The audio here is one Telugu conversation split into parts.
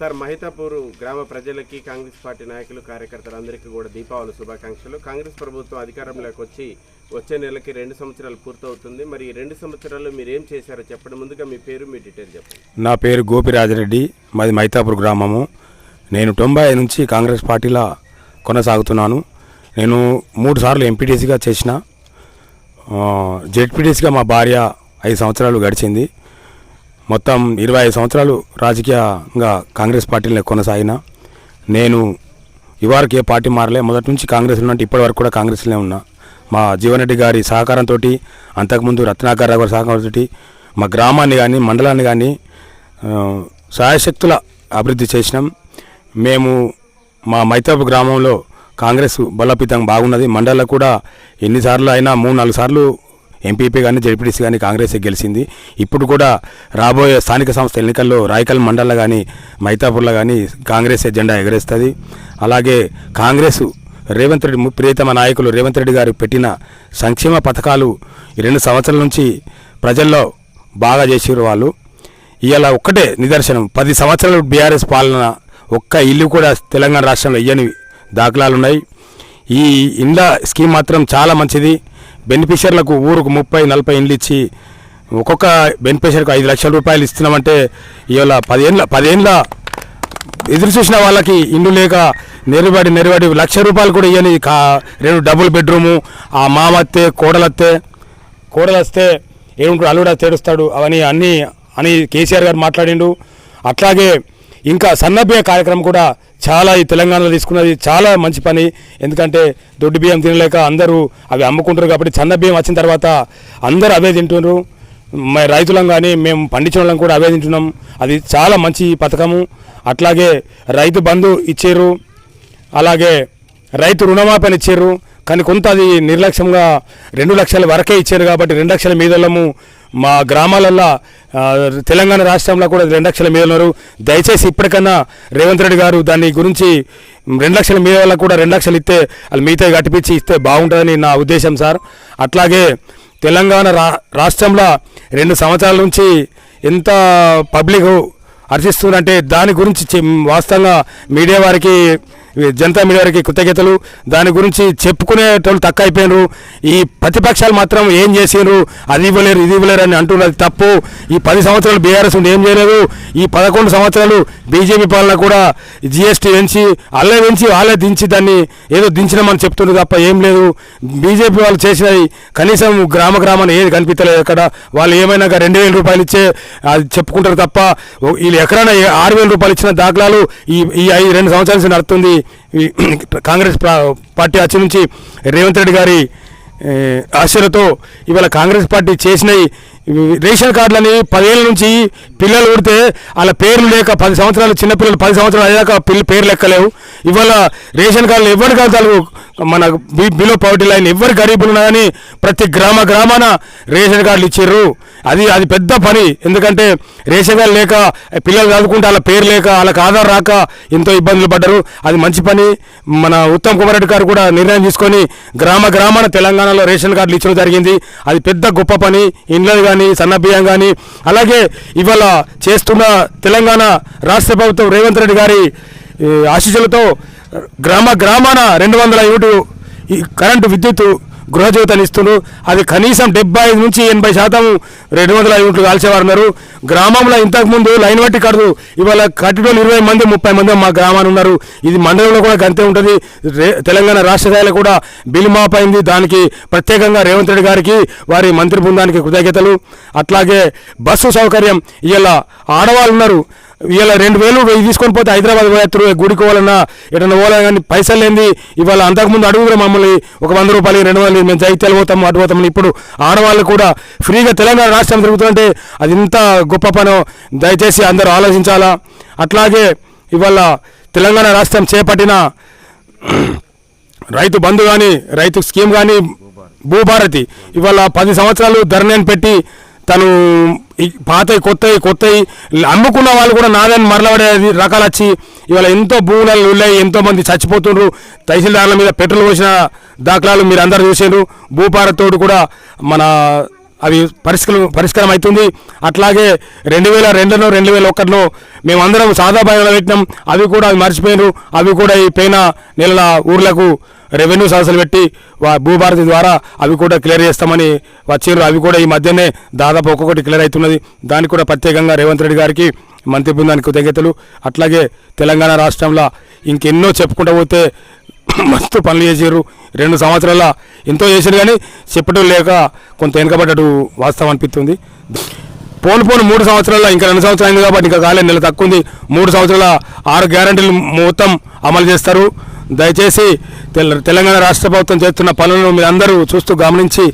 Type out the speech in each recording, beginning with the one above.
సార్ మహితాపూర్ గ్రామ ప్రజలకి కాంగ్రెస్ పార్టీ నాయకులు కార్యకర్తలందరికీ కూడా దీపావళి శుభాకాంక్షలు. కాంగ్రెస్ ప్రభుత్వం అధికారంలోకి వచ్చి వచ్చే నెలకి రెండు సంవత్సరాలు పూర్తవుతుంది. మరి ఈ రెండు సంవత్సరాల్లో మీరు ఏం చేశారో చెప్పండి. ముందుగా మీ పేరు మీ డీటెయిల్ చెప్పండి. నా పేరు గోపిరాజరెడ్డి. మాది మహితాపూర్ గ్రామము. నేను తొంభై నుంచి కాంగ్రెస్ పార్టీలో కొనసాగుతున్నాను. నేను మూడు సార్లు ఎంపీటీసీగా చేసిన. జెడ్పీటీసీగా మా భార్య ఐదు సంవత్సరాలు గడిచింది. మొత్తం ఇరవై ఐదు సంవత్సరాలు రాజకీయంగా కాంగ్రెస్ పార్టీలో కొనసాగిన. నేను ఇవారికి ఏ పార్టీ మారలే మొదటి నుంచి కాంగ్రెస్లో ఉన్నట్టు ఇప్పటి వరకు కూడా కాంగ్రెస్లోనే ఉన్నా. మా జీవనరెడ్డి గారి సహకారంతో అంతకుముందు రత్నాకర్ రావు గారి సహకారంతో మా గ్రామాన్ని కానీ మండలాన్ని కానీ సహాయశక్తుల అభివృద్ధి చేసినాం. మేము మా మైతాపు గ్రామంలో కాంగ్రెస్ బలోపేతం బాగున్నది. మండలంలో కూడా ఎన్నిసార్లు అయినా మూడు నాలుగు సార్లు ఎంపీపీ కానీ జడ్పీటీసీ కానీ కాంగ్రెస్ గెలిచింది. ఇప్పుడు కూడా రాబోయే స్థానిక సంస్థ ఎన్నికల్లో రాయకల్ మండల్లో కానీ మైతాపూర్లో కానీ కాంగ్రెస్ జెండా ఎగరేస్తుంది. అలాగే కాంగ్రెస్ రేవంత్ రెడ్డి ము- ప్రియతమ నాయకులు రేవంత్ రెడ్డి గారు పెట్టిన సంక్షేమ పథకాలు రెండు సంవత్సరాల నుంచి ప్రజల్లో బాగా చేసారు వాళ్ళు. ఇవాళ ఒక్కటే నిదర్శనం. పది సంవత్సరాలు బీఆర్ఎస్ పాలన ఒక్క ఇల్లు కూడా తెలంగాణ రాష్ట్రంలో ఇయ్యని దాఖలాలు ఉన్నాయి ఈ ఇండ్ల స్కీమ్ మాత్రం చాలా మంచిది. బెనిఫిషియర్లకు ఊరుకు ముప్పై నలభై ఇండ్లు ఇచ్చి ఒక్కొక్క బెనిఫిషియర్కు ఐదు లక్షల రూపాయలు ఇస్తున్నామంటే ఇవాళ పదేళ్ళ పదేళ్ళ ఎదురు చూసిన వాళ్ళకి ఇండ్లు లేక నెరబడి నెరబడి లక్ష రూపాయలు కూడా ఇవ్వని కా రెండు డబుల్ బెడ్రూము ఆ మామత్తే కోడలత్తే కోడలొస్తే ఏముంటాడు అల్లుడా తేడుస్తాడు అవన్నీ అన్నీ అని కేసీఆర్ గారు మాట్లాడిండు. అట్లాగే ఇంకా సన్నబియ్య కార్యక్రమం కూడా చాలా ఈ తెలంగాణలో తీసుకున్నది చాలా మంచి పని. ఎందుకంటే దొడ్డు బియ్యం తినలేక అందరూ అవి అమ్ముకుంటారు కాబట్టి సన్న బియ్యం వచ్చిన తర్వాత అందరూ అవే తింటున్నారు. మ- రైతులం కానీ మేము పండించిన వాళ్ళం కూడా అవే తింటున్నాం. అది చాలా మంచి పథకము. అట్లాగే రైతు బంధు ఇచ్చారు. అలాగే రైతు రుణమాపణ ఇచ్చారు. కానీ కొంత అది నిర్లక్ష్యంగా రెండు లక్షల వరకే ఇచ్చారు కాబట్టి రెండు లక్షల మీదలము మా గ్రామాలల్లో తెలంగాణ రాష్ట్రంలో కూడా రెండు లక్షల మీద ఉన్నారు. దయచేసి ఇప్పటికన్నా రేవంత్ రెడ్డి గారు దాని గురించి రెండు లక్షల మీద వాళ్ళకు కూడా రెండు లక్షలు ఇస్తే వాళ్ళు మిగతా కట్టిపించి ఇస్తే బాగుంటుందని నా ఉద్దేశం సార్. అట్లాగే తెలంగాణ రా రాష్ట్రంలో రెండు సంవత్సరాల నుంచి ఎంత పబ్లిక్ హర్షిస్తున్నారంటే దాని గురించి చె- వాస్తవంగా మీడియా వారికి జనతా మీడియా కృతజ్ఞతలు. దాని గురించి చెప్పుకునేటోళ్ళు తక్కువ అయిపోయినారు ఈ ప్రతిపక్షాలు మాత్రం ఏం చేసినారు అది ఇవ్వలేరు ఇది ఇవ్వలేరు అని అంటున్నది తప్పు. ఈ పది సంవత్సరాలు బీఆర్ఎస్ ఉండి ఏం చేయలేదు. ఈ పదకొండు సంవత్సరాలు బీజేపీ పాలన కూడా జిఎస్టీ పెంచి అల్లే పెంచి వాళ్ళే దించి దాన్ని ఏదో దించినామని చెప్తున్నారు తప్ప ఏం లేదు. బీజేపీ వాళ్ళు చేసినవి కనీసం గ్రామ గ్రామాన్ని ఏది కనిపించలేదు అక్కడ. వాళ్ళు ఏమైనా రెండు వేల రూపాయలు ఇచ్చే అది చెప్పుకుంటారు తప్ప వీళ్ళు ఎక్కడైనా ఆరు వేల రూపాయలు ఇచ్చిన దాఖలాలు ఈ ఈ ఐదు రెండు సంవత్సరాల నుంచి నడుస్తుంది. కాంగ్రెస్ పార్టీ అచ్చు నుంచి రేవంత్ రెడ్డి గారి ఆశలతో ఇవాళ కాంగ్రెస్ పార్టీ చేసినవి రేషన్ కార్డులని పదేళ్ళ నుంచి పిల్లలు ఉడితే వాళ్ళ పేర్లు లేక పది సంవత్సరాలు చిన్నపిల్లలు పది సంవత్సరాలు అయ్యాక పిల్ల పేర్లు లెక్కలేవు. ఇవాళ రేషన్ కార్డులు ఎవరి కడతారు మన బిలో పవర్టీ లైన్ ఎవరు గరీబులు ఉన్నా కానీ ప్రతి గ్రామ గ్రామాన రేషన్ కార్డులు ఇచ్చారు అది అది పెద్ద పని. ఎందుకంటే రేషన్ కార్డు లేక పిల్లలు చదువుకుంటే వాళ్ళ పేరు లేక వాళ్ళకి ఆధార్ రాక ఎంతో ఇబ్బందులు పడ్డారు. అది మంచి పని. మన ఉత్తమ్ కుమార్ రెడ్డి గారు కూడా నిర్ణయం తీసుకొని గ్రామ గ్రామాన తెలంగాణలో రేషన్ కార్డులు ఇచ్చడం జరిగింది. అది పెద్ద గొప్ప పని. ఇండ్లది కానీ సన్న బియ్యం కానీ అలాగే ఇవాళ చేస్తున్న తెలంగాణ రాష్ట్ర ప్రభుత్వం రేవంత్ రెడ్డి గారి ఆశీస్సులతో గ్రామ గ్రామాన రెండు వందల యూటు ఈ కరెంటు విద్యుత్ గృహజ్యోతని ఇస్తున్నారు అది కనీసం డెబ్బై ఐదు నుంచి ఎనభై శాతం రెండు వందల యూనిట్లు కాల్చేవారు ఉన్నారు. గ్రామంలో ఇంతకుముందు లైన్ బట్టి కడదు ఇవాళ కట్టిడోళ్ళు ఇరవై మంది ముప్పై మంది మా గ్రామాన్ని ఉన్నారు. ఇది మండలంలో కూడా గంతే ఉంటుంది. తెలంగాణ రాష్ట్ర స్థాయిలో కూడా బిల్ మాప్ అయింది. దానికి ప్రత్యేకంగా రేవంత్ రెడ్డి గారికి వారి మంత్రి బృందానికి కృతజ్ఞతలు. అట్లాగే బస్సు సౌకర్యం ఇలా ఆడవాళ్ళు ఉన్నారు. ఇవాళ రెండు వేలు తీసుకొని పోతే హైదరాబాద్ పోయేస్తారు గుడికి పోవాలన్నా ఎటన్నా పోవాలన్నా కానీ పైసలు ఏంది ఇవాళ అంతకుముందు అడుగురు మమ్మల్ని ఒక వంద రూపాయలు రెండు వందలు మేము జైత్యాలు పోతాము అటు పోతాం ఇప్పుడు ఆడవాళ్ళు కూడా ఫ్రీగా తెలంగాణ రాష్ట్రం తిరుగుతుంటే అది ఇంత గొప్ప పనో. దయచేసి అందరూ ఆలోచించాలా? అట్లాగే ఇవాళ తెలంగాణ రాష్ట్రం చేపట్టిన రైతు బంధు కానీ రైతు స్కీమ్ కానీ భూభారతి. ఇవాళ పది సంవత్సరాలు ధర్నేని పెట్టి తను పాతవి కొత్తవి కొత్తవి అమ్ముకున్న వాళ్ళు కూడా నాదని మరలబడే రకాలు వచ్చి ఇవాళ ఎంతో భూములు ఉన్నాయి ఎంతో మంది చచ్చిపోతుండ్రు. తహసీల్దారుల మీద పెట్రోల్ పోసిన దాఖలాలు మీరు అందరు చూసారు భూపారతోడు కూడా మన అవి పరిష్కరం పరిష్కారం అవుతుంది అట్లాగే రెండు వేల రెండులో రెండు వేల ఒకటిలో మేమందరం సాదా భయంలో పెట్టినాం. అవి కూడా అవి మర్చిపోయినారు. అవి కూడా ఈ పైన నెలల ఊర్లకు రెవెన్యూ సమస్యలు పెట్టి వా భూభారతి ద్వారా అవి కూడా క్లియర్ చేస్తామని వచ్చారు. అవి కూడా ఈ మధ్యనే దాదాపు ఒక్కొక్కటి క్లియర్ అవుతున్నది. దానికి కూడా ప్రత్యేకంగా రేవంత్ రెడ్డి గారికి మంత్రి బృందానికి కృతజ్ఞతలు. అట్లాగే తెలంగాణ రాష్ట్రంలో ఇంకెన్నో చెప్పుకుంటూ పోతే మస్తు పనులు చేసారు రెండు సంవత్సరాల ఎంతో చేశారు కానీ చెప్పడం లేక కొంత వెనుకబడ్డట్టు వాస్తవం అనిపిస్తుంది. పోను పోను మూడు సంవత్సరాల ఇంకా రెండు సంవత్సరాలు అయింది కాబట్టి ఇంకా కాలే నెల తక్కువ ఉంది మూడు సంవత్సరాల ఆరు గ్యారంటీలు మొత్తం అమలు చేస్తారు. దయచేసి తెల- తెలంగాణ రాష్ట్ర ప్రభుత్వం చేస్తున్న పనులను మీరందరూ చూస్తూ గమనించి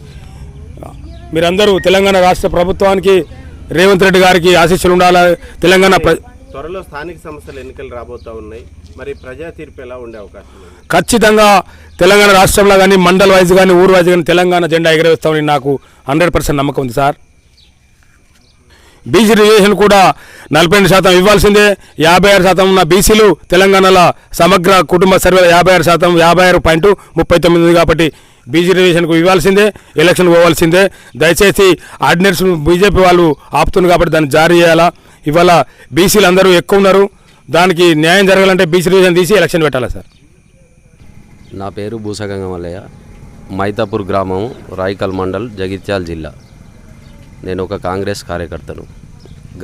మీరందరూ తెలంగాణ రాష్ట్ర ప్రభుత్వానికి రేవంత్ రెడ్డి గారికి ఆశీస్సులు ఉండాలి? తెలంగాణ త్వరలో స్థానిక సంస్థల ఎన్నికలు రాబోతా ఉన్నాయి. మరి ప్రజా తీర్పు ఎలా ఉండే అవకాశం ఖచ్చితంగా తెలంగాణ రాష్ట్రంలో కానీ మండల్ వైజ్ కానీ ఊరు వైజ్ కానీ తెలంగాణ జెండా ఎగరవేస్తామని నాకు హండ్రెడ్ పర్సెంట్ నమ్మకం ఉంది సార్. బీసీ రిజర్వేషన్ కూడా నలభై రెండు శాతం ఇవ్వాల్సిందే. యాభై ఆరు శాతం ఉన్న బీసీలు తెలంగాణలో సమగ్ర కుటుంబ సర్వే యాభై ఆరు శాతం యాభై ఆరు పాయింట్ ముప్పై తొమ్మిది కాబట్టి బీసీ రిజర్వేషన్కు ఇవ్వాల్సిందే ఎలక్షన్ పోవాల్సిందే. దయచేసి ఆర్డినెన్స్ బీజేపీ వాళ్ళు ఆపుతుంది కాబట్టి దాన్ని జారీ చేయాలా? ఇవాళ బీసీలు అందరూ ఎక్కువ ఉన్నారు. దానికి న్యాయం జరగాలంటే బీసీ రివిజన్ తీసి ఎలక్షన్ పెట్టాలా సార్? నా పేరు భూసగంగమల్లయ్య మైతాపూర్ గ్రామం రాయికల్ మండల్ జగిత్యాల జిల్లా. నేను ఒక కాంగ్రెస్ కార్యకర్తను.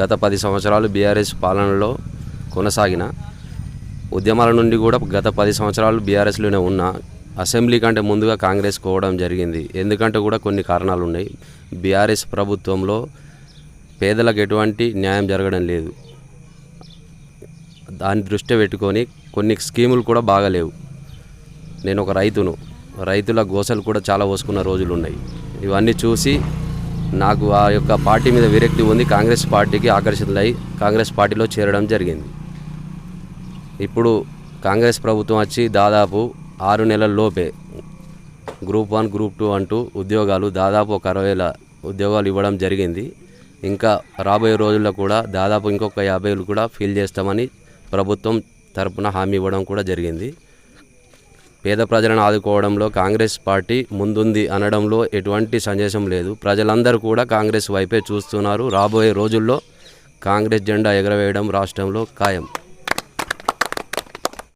గత పది సంవత్సరాలు బీఆర్ఎస్ పాలనలో కొనసాగిన ఉద్యమాల నుండి కూడా గత పది సంవత్సరాలు బీఆర్ఎస్లోనే ఉన్నా అసెంబ్లీ కంటే ముందుగా కాంగ్రెస్ కోవడం జరిగింది. ఎందుకంటే కూడా కొన్ని కారణాలు ఉన్నాయి బీఆర్ఎస్ ప్రభుత్వంలో పేదలకు ఎటువంటి న్యాయం జరగడం లేదు. దాన్ని దృష్టి పెట్టుకొని కొన్ని స్కీములు కూడా బాగలేవు నేను ఒక రైతును రైతుల గోసలు కూడా చాలా పోసుకున్న రోజులు ఉన్నాయి. ఇవన్నీ చూసి నాకు ఆ యొక్క పార్టీ మీద విరక్తి ఉంది. కాంగ్రెస్ పార్టీకి ఆకర్షితులై కాంగ్రెస్ పార్టీలో చేరడం జరిగింది. ఇప్పుడు కాంగ్రెస్ ప్రభుత్వం వచ్చి దాదాపు ఆరు నెలల లోపే గ్రూప్ వన్ గ్రూప్ టూ అంటూ ఉద్యోగాలు దాదాపు ఒక అరవై వేల ఉద్యోగాలు ఇవ్వడం జరిగింది. ఇంకా రాబోయే రోజుల్లో కూడా దాదాపు ఇంకొక యాభై వేలు కూడా ఫీల్ చేస్తామని ప్రభుత్వం తరపున హామీ ఇవ్వడం కూడా జరిగింది. పేద ప్రజలను ఆదుకోవడంలో కాంగ్రెస్ పార్టీ ముందుంది అనడంలో ఎటువంటి సందేశం లేదు. ప్రజలందరూ కూడా కాంగ్రెస్ వైపే చూస్తున్నారు. రాబోయే రోజుల్లో కాంగ్రెస్ జెండా ఎగరవేయడం రాష్ట్రంలో ఖాయం.